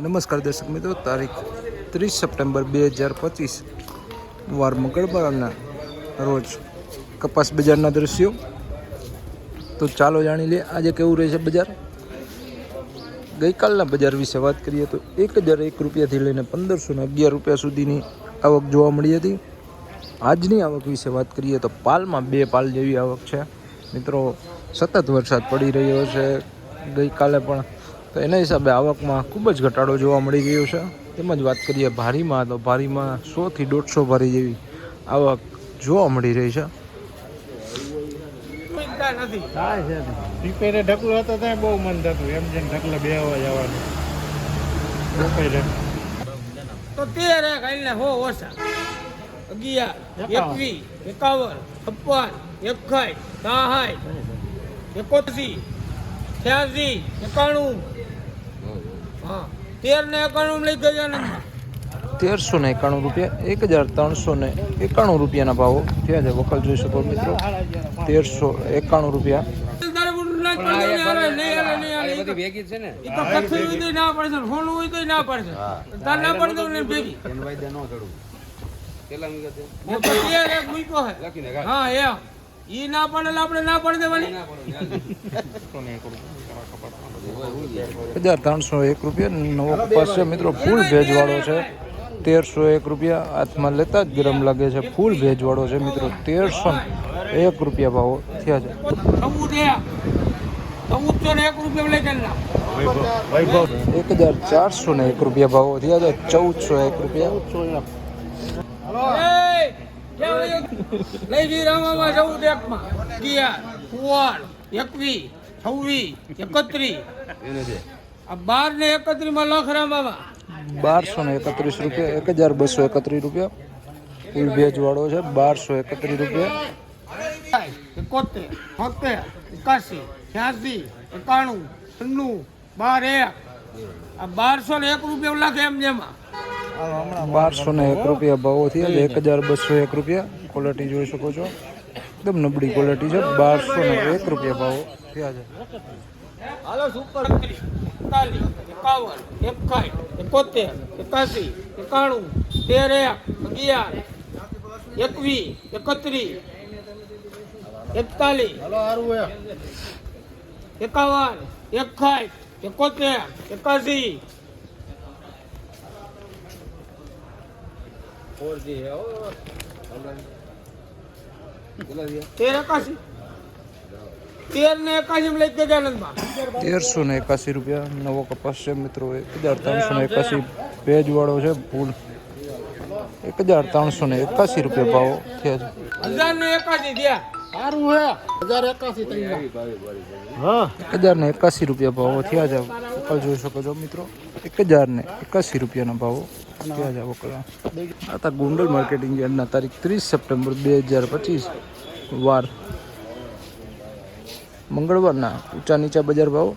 નમસ્કાર દર્શક મિત્રો, તારીખ ત્રીસ સપ્ટેમ્બર બે હજાર પચીસ, વાર મંગળવારના રોજ કપાસ બજારના દ્રશ્યો. તો ચાલો જાણી લઈએ આજે કેવું રહેશે બજાર. ગઈકાલના બજાર વિશે વાત કરીએ તો એક હજાર એક રૂપિયાથી લઈને પંદરસો ને અગિયાર રૂપિયા સુધીની આવક જોવા મળી હતી. આજની આવક વિશે વાત કરીએ તો પાલમાં બે પાલ જેવી આવક છે. મિત્રો, સતત વરસાદ પડી રહ્યો છે. ગઈકાલે પણ તો એના હિસાબે આવકમાં ખૂબ જ ઘટાડો જોવા મળી ગયો છે. તેમજ વાત કરીએ ભારીમાં તો ભારીમાં સોથી દોઢસો ભારી જેવી આવક જોવા મળી રહી છે. થાય છે રીપેરે ઢકલો હતો ત્યાં બહુ મન થતું એમ જેમ ઢકલે બે આવવા જવાનું રીપેરે તો તેર એક આઈને હો ઓછા. અગિયાર એકવી એકાવન છપ્પન એકાઈ સાહાઈ એકોતેસી છ્યાસી એકાણું હા તેર ને એકાણું લઈ ગયા તેરસો ને એકાણું રૂપિયા એક હજાર ત્રણસો ને એકાણું રૂપિયાના ભાવો થયા છે વકલ જોઈ શકો મિત્રો તેરસો એકાણું રૂપિયા તોય હું ઈ ના પડે આપણે ના પડે દેવાની. હજાર ત્રણસો એક રૂપિયા નવો કપાસ છે મિત્રો ફૂલ ભેજવાળો છે. તેરસો એક રૂપિયા હાથમાં લેતા જ ગરમ લાગે છે. ફૂલ ભેજવાળો છે મિત્રો તેરસો એક રૂપિયા ભાવો થયા છે. એક હજાર ચારસો ને એક રૂપિયા ભાવો થયા છે. ચૌદસો એક રૂપિયા? લઈ રામામાં ચૌદ એકમાં. અગિયાર કુંવર એકવીસ છવ્વીસ એકત્રીસ. આ બાર ને એકત્રી માં લખ રામામાં બારસો ને એકત્રીસ રૂપિયા એક હજાર બસો એકત્રીસ રૂપિયા. ફૂલ ભેજવાળો છે બારસો એકત્રીસ રૂપિયા. એકોતેર છોતેર એકાસી છ્યાસી એકાણું છન્નું બાર એક. આ બારસો ને એક રૂપિયા લખે એમ જેમાં. બારસો ને એક રૂપિયા ભાવો થયા એક હજાર બસો એક રૂપિયા. ક્વોલિટી જોઈ શકો છો. એકદમ નબળી ક્વોલિટી છે. બારસો ને એક રૂપિયા ભાવો થયા છે. હાલો સુપર એકતાલીસ એકાવન એકાઈ એકોતેર એકાસી એકાણું તેર એક અગિયાર એકવીસ એકત્રીસ એકતાલીસ એકાવન એકાઈ એકોતેર એકાસી તેર એકાસી તેર ને એકાસી લઈ ગજાનંદમાં તેરસો ને એકાસી રૂપિયા. નવો કપાસ છે મિત્રો એક હજાર ત્રણસો ને એકાસી ભેજવાળો છે ફૂલ એક હજાર ત્રણસો ને એકાસી રૂપિયા ભાવો થયા છે. હજાર ને એકાસી થયા. સારું હે. હજાર એકાસી હા. એક હજાર ને એકાસી રૂપિયા ભાવો થયા છે. જોઈ શકો છો મિત્રો. એક હજાર ને એકાસી રૂપિયાના ભાવો વકલા આ ગોંડલ માર્કેટિંગ યાર્ડના તારીખ ત્રીસ સપ્ટેમ્બર બે હજાર પચીસ. વાર. મંગળવારના ઊંચા નીચા બજાર ભાવ.